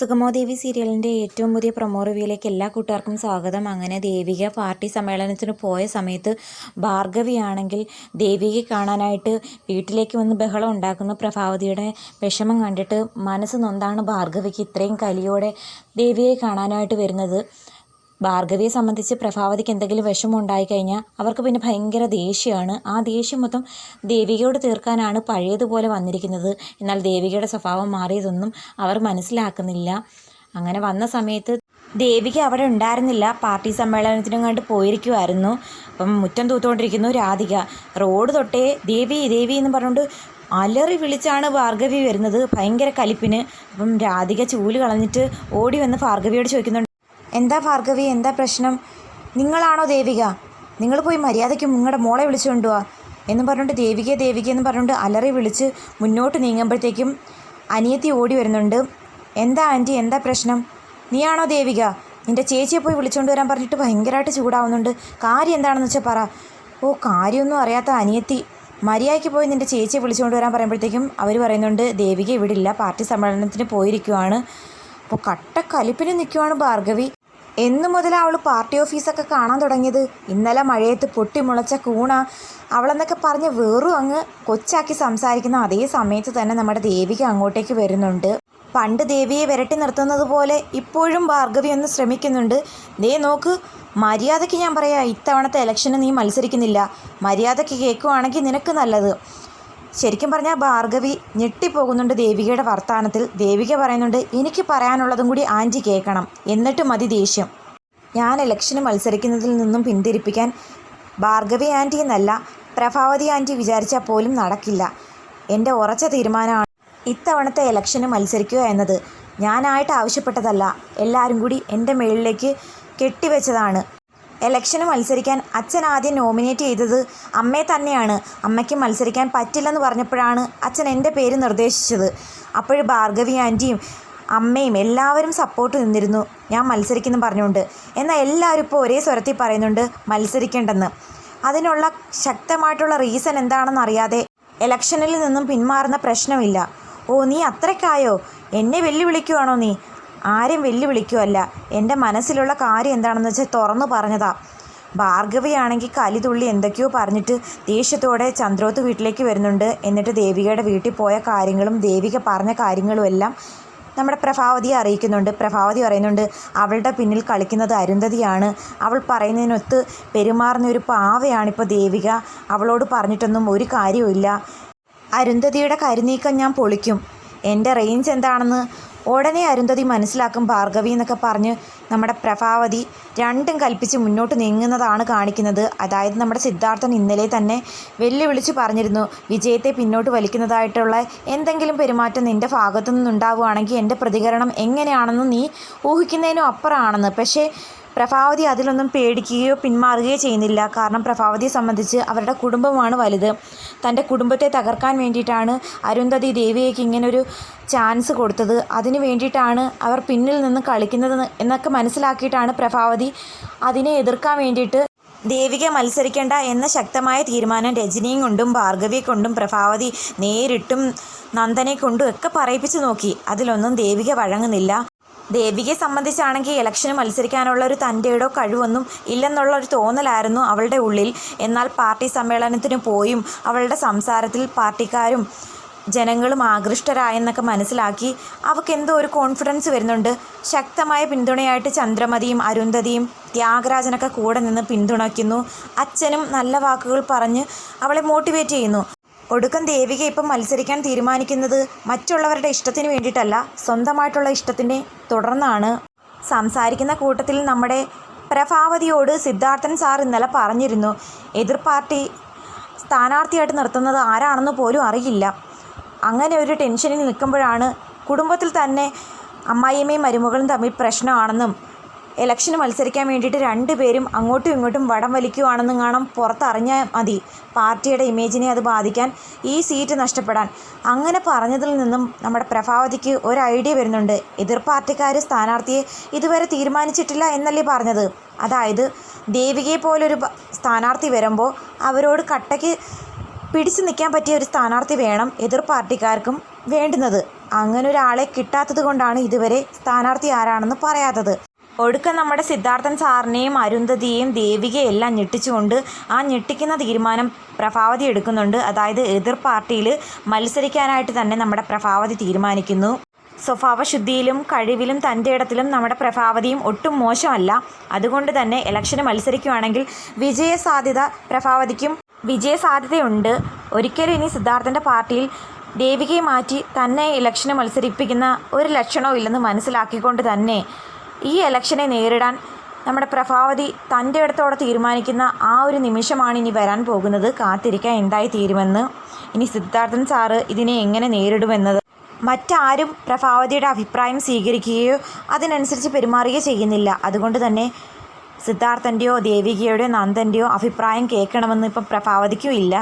സുഗമോ ദേവി സീരിയലിന്റെ ഏറ്റവും പുതിയ പ്രൊമോ റിവ്യൂയിലേക്ക് എല്ലാ കൂട്ടുകാർക്കും സ്വാഗതം. അങ്ങനെ ദേവിക പാർട്ടി സമ്മേളനത്തിന് പോയ സമയത്ത് ഭാർഗവിയാണെങ്കിൽ ദേവികയെ കാണാനായിട്ട് വീട്ടിലേക്ക് വന്ന് ബഹളം ഉണ്ടാക്കുന്ന. പ്രഭാവതിയുടെ വിഷമം കണ്ടിട്ട് മനസ്സ് നൊന്താണ് ഭാർഗവിക്ക് ഇത്രയും കലിയോടെ ദേവിയെ കാണാനായിട്ട് വരുന്നത്. ഭാർഗവിയെ സംബന്ധിച്ച് പ്രഭാവതിക്ക് എന്തെങ്കിലും വിഷമം ഉണ്ടായിക്കഴിഞ്ഞാൽ അവർക്ക് പിന്നെ ഭയങ്കര ദേഷ്യമാണ്. ആ ദേഷ്യം മൊത്തം ദേവികയോട് തീർക്കാനാണ് പഴയതുപോലെ വന്നിരിക്കുന്നത്. എന്നാൽ ദേവികയുടെ സ്വഭാവം മാറിയതൊന്നും അവർ മനസ്സിലാക്കുന്നില്ല. അങ്ങനെ വന്ന സമയത്ത് ദേവിക അവിടെ ഉണ്ടായിരുന്നില്ല. പാർട്ടി സമ്മേളനത്തിനും കണ്ട് പോയിരിക്കുമായിരുന്നു അപ്പം മുറ്റം തൂത്തുകൊണ്ടിരിക്കുന്നു രാധിക. റോഡ് തൊട്ടേ ദേവി ദേവി എന്ന് പറഞ്ഞുകൊണ്ട് അലറി വിളിച്ചാണ് ഭാർഗവി വരുന്നത്. ഭയങ്കര കലിപ്പിന്. അപ്പം രാധിക ചൂൽ കളഞ്ഞിട്ട് ഓടി വന്ന് ഭാർഗവിയോട് ചോദിക്കുന്നുണ്ട് എന്താ ഭാർഗവി? എന്താ പ്രശ്നം? നിങ്ങളാണോ ദേവിക? നിങ്ങൾ പോയി മര്യാദയ്ക്ക് നിങ്ങളുടെ മോളെ വിളിച്ചു കൊണ്ടുപോവാ എന്ന് പറഞ്ഞുകൊണ്ട് ദേവികയെ ദേവിക എന്ന് പറഞ്ഞുകൊണ്ട് അലറി വിളിച്ച് മുന്നോട്ട് നീങ്ങുമ്പോഴത്തേക്കും അനിയത്തി ഓടി വരുന്നുണ്ട്. എന്താ ആന്റി? എന്താ പ്രശ്നം? നീയാണോ ദേവിക? നിന്റെ ചേച്ചിയെ പോയി വിളിച്ചുകൊണ്ട് വരാൻ പറഞ്ഞിട്ട് ഭയങ്കരമായിട്ട് ചൂടാവുന്നുണ്ട്. കാര്യം എന്താണെന്ന് വെച്ചാൽ പറ. ഓ കാര്യമൊന്നും അറിയാത്ത അനിയത്തി. മര്യാദയ്ക്ക് പോയി നിന്റെ ചേച്ചിയെ വിളിച്ചുകൊണ്ട് വരാൻ പറയുമ്പോഴത്തേക്കും അവർ പറയുന്നുണ്ട് ദേവിക ഇവിടെ ഇല്ല പാർട്ടി സമ്മേളനത്തിന് പോയിരിക്കുവാണ്. അപ്പോൾ കട്ടക്കലിപ്പിന് നിൽക്കുവാണ് ഭാർഗവി. എന്നു മുതൽ അവൾ പാർട്ടി ഓഫീസൊക്കെ കാണാൻ തുടങ്ങിയത്. ഇന്നലെ മഴയത്ത് പൊട്ടിമുളച്ച കൂണ അവളെന്നൊക്കെ പറഞ്ഞ് വെറും അങ്ങ് കൊച്ചാക്കി സംസാരിക്കുന്ന അതേ സമയത്ത് തന്നെ നമ്മുടെ ദേവിക അങ്ങോട്ടേക്ക് വരുന്നുണ്ട്. പണ്ട് ദേവിയെ വിരട്ടി നിർത്തുന്നത് പോലെ ഇപ്പോഴും ഭാർഗവി ഒന്ന് ശ്രമിക്കുന്നുണ്ട്. ദേ നോക്ക് മര്യാദയ്ക്ക് ഞാൻ പറയാം ഇത്തവണത്തെ ഇലക്ഷന് നീ മത്സരിക്കുന്നില്ല. മര്യാദയ്ക്ക് കേൾക്കുവാണെങ്കിൽ നിനക്ക് നല്ലത്. ശരിക്കും പറഞ്ഞാൽ ഭാർഗവി ഞെട്ടിപ്പോകുന്നുണ്ട് ദേവികയുടെ വർത്തമാനത്തിൽ ദേവിക പറയുന്നുണ്ട് എനിക്ക് പറയാനുള്ളതും കൂടി ആന്റി കേൾക്കണം. എന്നിട്ട് മതി ദേഷ്യം. ഞാൻ ഇലക്ഷന് മത്സരിക്കുന്നതിൽ നിന്നും പിന്തിരിപ്പിക്കാൻ ഭാർഗവി ആന്റി എന്നല്ല പ്രഭാവതി ആന്റി വിചാരിച്ചാൽ പോലും നടക്കില്ല. എന്റെ ഉറച്ച തീരുമാനമാണ് ഇത്തവണത്തെ ഇലക്ഷന് മത്സരിക്കുക എന്നത്. ഞാനായിട്ട് ആവശ്യപ്പെട്ടതല്ല. എല്ലാവരും കൂടി എന്റെ മേളിലേക്ക് കെട്ടിവെച്ചതാണ്. ഇലക്ഷന് മത്സരിക്കാൻ അച്ഛൻ ആദ്യം നോമിനേറ്റ് ചെയ്തത് അമ്മയെ തന്നെയാണ്. അമ്മയ്ക്ക് മത്സരിക്കാൻ പറ്റില്ലെന്ന് പറഞ്ഞപ്പോഴാണ് അച്ഛൻ എന്റെ പേര് നിർദ്ദേശിച്ചത്. അപ്പോൾ ഭാർഗവി ആന്റിയും അമ്മയും എല്ലാവരും സപ്പോർട്ട് നിന്നിരുന്നു. ഞാൻ മത്സരിക്കുന്നു പറഞ്ഞുകൊണ്ട്. എന്നാൽ എല്ലാവരും ഇപ്പോൾ ഒരേ സ്വരത്തിൽ പറയുന്നുണ്ട് മത്സരിക്കേണ്ടെന്ന്. അതിനുള്ള ശക്തമായിട്ടുള്ള റീസൺ എന്താണെന്ന് അറിയാതെ ഇലക്ഷനിൽ നിന്നും പിന്മാറുന്ന പ്രശ്നമില്ല. ഓ നീ അത്രയ്ക്കായോ? എന്നെ വെല്ലുവിളിക്കുവാണോ നീ? ആരും വെല്ലുവിളിക്കുമല്ല എന്റെ മനസ്സിലുള്ള കാര്യം എന്താണെന്ന് വെച്ചാൽ തുറന്നു പറഞ്ഞതാ. ഭാർഗവിയാണെങ്കിൽ കലിതുള്ളി എന്തൊക്കെയോ പറഞ്ഞിട്ട് ദേഷ്യത്തോടെ ചന്ദ്രോത്ത് വീട്ടിലേക്ക് വരുന്നുണ്ട്. എന്നിട്ട് ദേവികയുടെ വീട്ടിൽ പോയ കാര്യങ്ങളും ദേവിക പറഞ്ഞ കാര്യങ്ങളും എല്ലാം നമ്മുടെ പ്രഭാവതിയെ അറിയിക്കുന്നുണ്ട്. പ്രഭാവതി പറയുന്നുണ്ട് അവളുടെ പിന്നിൽ കളിക്കുന്നത് അരുന്ധതിയാണ്. അവൾ പറയുന്നതിനൊത്ത് പെരുമാറുന്ന ഒരു പാവയാണിപ്പോൾ ദേവിക. അവളോട് പറഞ്ഞിട്ടൊന്നും ഒരു കാര്യവുമില്ല. അരുന്ധതിയുടെ കരുനീക്കം ഞാൻ പൊളിക്കും. എന്റെ റേഞ്ച് എന്താണെന്ന് ഉടനെ അരുന്ധതി മനസ്സിലാക്കും ഭാർഗവി എന്നൊക്കെ പറഞ്ഞ് നമ്മുടെ പ്രഭാവതി രണ്ടും കൽപ്പിച്ച് മുന്നോട്ട് നീങ്ങുന്നതാണ് കാണിക്കുന്നത്. അതായത് നമ്മുടെ സിദ്ധാർത്ഥൻ ഇന്നലെ തന്നെ വെല്ലുവിളിച്ച് പറഞ്ഞിരുന്നു വിജയത്തെ പിന്നോട്ട് വലിക്കുന്നതായിട്ടുള്ള എന്തെങ്കിലും പെരുമാറ്റം നിന്റെ ഭാഗത്തു നിന്നുണ്ടാവുകയാണെങ്കിൽ എന്റെ പ്രതികരണം എങ്ങനെയാണെന്ന് നീ ഊഹിക്കുന്നതിനും അപ്പുറമാണെന്ന്. പക്ഷേ പ്രഭാവതി അതിലൊന്നും പേടിക്കുകയോ പിന്മാറുകയോ ചെയ്യുന്നില്ല. കാരണം പ്രഭാവതിയെ സംബന്ധിച്ച് അവരുടെ കുടുംബമാണ് വലുത്. തന്റെ കുടുംബത്തെ തകർക്കാൻ വേണ്ടിയിട്ടാണ് അരുന്ധതി ദേവിയേക്ക് ഇങ്ങനൊരു ചാൻസ് കൊടുത്തത്. അതിന് വേണ്ടിയിട്ടാണ് അവർ പിന്നിൽ നിന്ന് കളിക്കുന്നത് എന്നൊക്കെ മനസ്സിലാക്കിയിട്ടാണ് പ്രഭാവതി അതിനെ എതിർക്കാൻ വേണ്ടിയിട്ട് ദേവിക മത്സരിക്കേണ്ട എന്ന ശക്തമായ തീരുമാനം രജനിയും കൊണ്ടും ഭാർഗവിയെ കൊണ്ടും പ്രഭാവതി നേരിട്ടും നന്ദനെ കൊണ്ടും ഒക്കെ പറയിപ്പിച്ചു നോക്കി. അതിലൊന്നും ദേവിക വഴങ്ങുന്നില്ല. ദേവികയെ സംബന്ധിച്ചാണെങ്കിൽ ഇലക്ഷന് മത്സരിക്കാനുള്ള ഒരു തന്റെയോ കഴിവൊന്നും ഇല്ലെന്നുള്ള ഒരു തോന്നലായിരുന്നു അവളുടെ ഉള്ളിൽ. എന്നാൽ പാർട്ടി സമ്മേളനത്തിന് പോയും അവളുടെ സംസാരത്തിൽ പാർട്ടിക്കാരും ജനങ്ങളും ആകൃഷ്ടരായെന്നൊക്കെ മനസ്സിലാക്കി അവൾക്ക് എന്തോ ഒരു കോൺഫിഡൻസ് വരുന്നുണ്ട്. ശക്തമായ പിന്തുണയായിട്ട് ചന്ദ്രമതിയും അരുന്ധതിയും ത്യാഗരാജനൊക്കെ കൂടെ നിന്ന് പിന്തുണയ്ക്കുന്നു. അച്ഛനും നല്ല വാക്കുകൾ പറഞ്ഞ് അവളെ മോട്ടിവേറ്റ് ചെയ്യുന്നു. ഒടുക്കം ദേവിക ഇപ്പം മത്സരിക്കാൻ തീരുമാനിക്കുന്നത് മറ്റുള്ളവരുടെ ഇഷ്ടത്തിന് വേണ്ടിയിട്ടല്ല സ്വന്തമായിട്ടുള്ള ഇഷ്ടത്തിനെ തുടർന്നാണ്. സംസാരിക്കുന്ന കൂട്ടത്തിൽ നമ്മുടെ പ്രഭാവതിയോട് സിദ്ധാർത്ഥൻ സാർ ഇന്നലെ പറഞ്ഞിരുന്നു എതിർ പാർട്ടി സ്ഥാനാർത്ഥിയായിട്ട് നിർത്തുന്നത് ആരാണെന്ന് പോലും അറിയില്ല. അങ്ങനെ ഒരു ടെൻഷനിൽ നിൽക്കുമ്പോഴാണ് കുടുംബത്തിൽ തന്നെ അമ്മായിയമ്മയും മരുമകളും തമ്മിൽ പ്രശ്നമാണെന്നും ഇലക്ഷന് മത്സരിക്കാൻ വേണ്ടിയിട്ട് രണ്ടുപേരും അങ്ങോട്ടും ഇങ്ങോട്ടും വടം വലിക്കുവാണെന്നും കാണാം. പുറത്തറിഞ്ഞാൽ മതി. പാർട്ടിയുടെ ഇമേജിനെ അത് ബാധിക്കാൻ ഈ സീറ്റ് നഷ്ടപ്പെടാൻ. അങ്ങനെ പറഞ്ഞതിൽ നിന്നും നമ്മുടെ പ്രഭാവതിക്ക് ഒരു ഐഡിയ വരുന്നുണ്ട്. എതിർ പാർട്ടിക്കാർ സ്ഥാനാർത്ഥിയെ ഇതുവരെ തീരുമാനിച്ചിട്ടില്ല എന്നല്ലേ പറഞ്ഞത്. അതായത് ദേവികയെ പോലൊരു സ്ഥാനാർത്ഥി വരുമ്പോൾ അവരോട് കട്ടയ്ക്ക് പിടിച്ചു നിൽക്കാൻ പറ്റിയ ഒരു സ്ഥാനാർത്ഥി വേണം എതിർ പാർട്ടിക്കാർക്കും വേണ്ടുന്നത്. അങ്ങനെ ഒരാളെ കിട്ടാത്തത് കൊണ്ടാണ് ഇതുവരെ സ്ഥാനാർത്ഥി ആരാണെന്ന് പറയാത്തത്. ഒടുക്കം നമ്മുടെ സിദ്ധാർത്ഥൻ സാറിനെയും അരുന്ധതിയെയും ദേവികയെല്ലാം ഞെട്ടിച്ചുകൊണ്ട് ആ ഞെട്ടിക്കുന്ന തീരുമാനം പ്രഭാവതി എടുക്കുന്നുണ്ട്. അതായത് എതിർ പാർട്ടിയിൽ മത്സരിക്കാനായിട്ട് തന്നെ നമ്മുടെ പ്രഭാവതി തീരുമാനിക്കുന്നു. സ്വഭാവശുദ്ധിയിലും കഴിവിലും തന്റെ ഇടത്തിലും നമ്മുടെ പ്രഭാവതിയും ഒട്ടും മോശമല്ല. അതുകൊണ്ട് തന്നെ ഇലക്ഷന് മത്സരിക്കുകയാണെങ്കിൽ വിജയസാധ്യത പ്രഭാവതിക്കും വിജയസാധ്യതയുണ്ട് ഒരിക്കലും ഇനി സിദ്ധാർത്ഥന്റെ പാർട്ടിയിൽ ദേവികയെ മാറ്റി തന്നെ ഇലക്ഷന് മത്സരിപ്പിക്കുന്ന ഒരു ലക്ഷണവും ഇല്ലെന്ന് മനസ്സിലാക്കിക്കൊണ്ട് തന്നെ ഈ ഇലക്ഷനെ നേരിടാൻ നമ്മുടെ പ്രഭാവതി തന്റെ ഇടത്തോടെ തീരുമാനിക്കുന്ന ആ ഒരു നിമിഷമാണ് ഇനി വരാൻ പോകുന്നത്. കാത്തിരിക്കാൻ എന്തായി തീരുമെന്ന് ഇനി സിദ്ധാർത്ഥൻ സാറ് ഇതിനെ എങ്ങനെ നേരിടുമെന്നത്? മറ്റാരും പ്രഭാവതിയുടെ അഭിപ്രായം സ്വീകരിക്കുകയോ അതിനനുസരിച്ച് പെരുമാറുകയോ ചെയ്യുന്നില്ല. അതുകൊണ്ട് തന്നെ സിദ്ധാർത്ഥന്റെയോ ദേവികയുടെയോ നന്ദന്റെയോ അഭിപ്രായം കേൾക്കണമെന്ന് ഇപ്പം പ്രഭാവതിക്കും ഇല്ല.